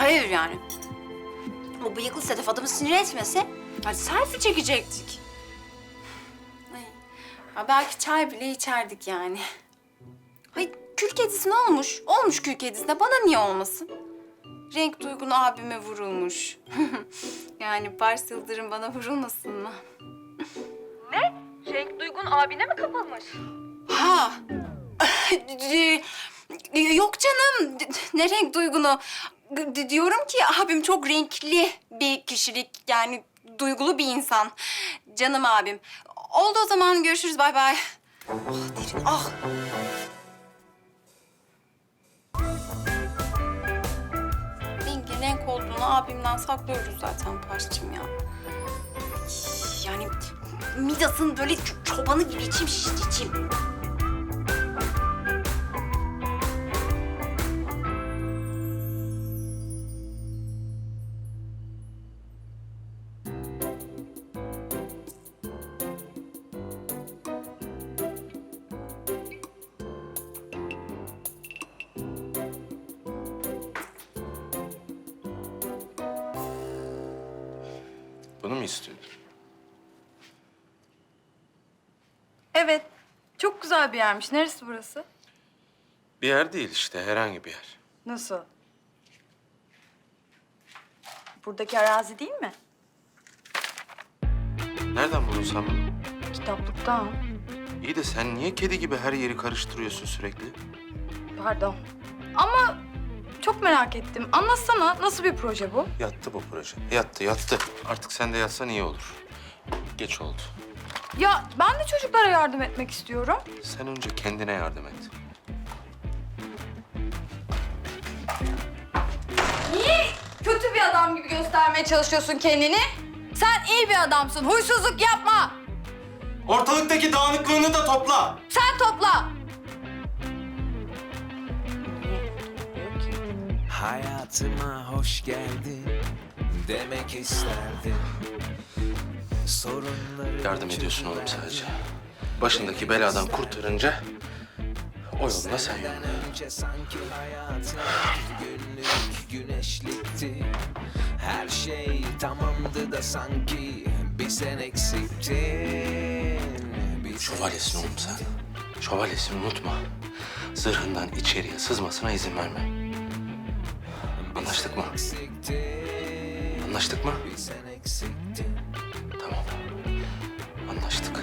Hayır yani. O bıyıklı Sedef adamı sinir etmese hani selfie çekecektik. Ay, ya belki çay bile içerdik yani. Ay kül kedisi ne olmuş? Olmuş kül kedisine bana niye olmasın? Renk duygun abime vurulmuş. yani Pars Yıldırım bana vurulmasın mı? Renk Duygun abine mi kapılmış? Ha. Yok canım. Ne renk duygunu? Diyorum ki abim çok renkli bir kişilik. Yani duygulu bir insan. Canım abim. Oldu o zaman görüşürüz. Bay bay. Ah derin ah. Rengin renk olduğunu abimden saklıyoruz zaten Paş'cığım ya. Yani Midas'ın böyle çobanı gibi içim şişti içim. Bunu mu istiyordun? Evet. Çok güzel bir yermiş. Neresi burası? Bir yer değil işte, herhangi bir yer. Nasıl? Buradaki arazi değil mi? Nereden buldun sen bunu? Kitaplıktan. İyi de sen niye kedi gibi her yeri karıştırıyorsun sürekli? Pardon. Ama çok merak ettim. Anlatsana nasıl bir proje bu? Yattı bu proje. Yattı, yattı. Artık sen de yatsan iyi olur. Geç oldu. Ya ben de çocuklara yardım etmek istiyorum. Sen önce kendine yardım et. Niye kötü bir adam gibi göstermeye çalışıyorsun kendini? Sen iyi bir adamsın. Huysuzluk yapma. Ortalıktaki dağınıklığını da topla. Sen topla. Hayatıma hoş geldin demek isterdim. Sorunları Yardım ediyorsun oğlum sadece. Başındaki beladan kurtarınca o yoluna sen yürü. önce sanki hayatım günlük güneşlikti. Her şey tamamdı da sanki bir sen eksiktin. Bir sen Şövalyesin oğlum sen. Şövalyesin unutma. Zırhından içeriye sızmasına izin verme. Anlaştık mı? Anlaştık mı? Tamam. Anlaştık.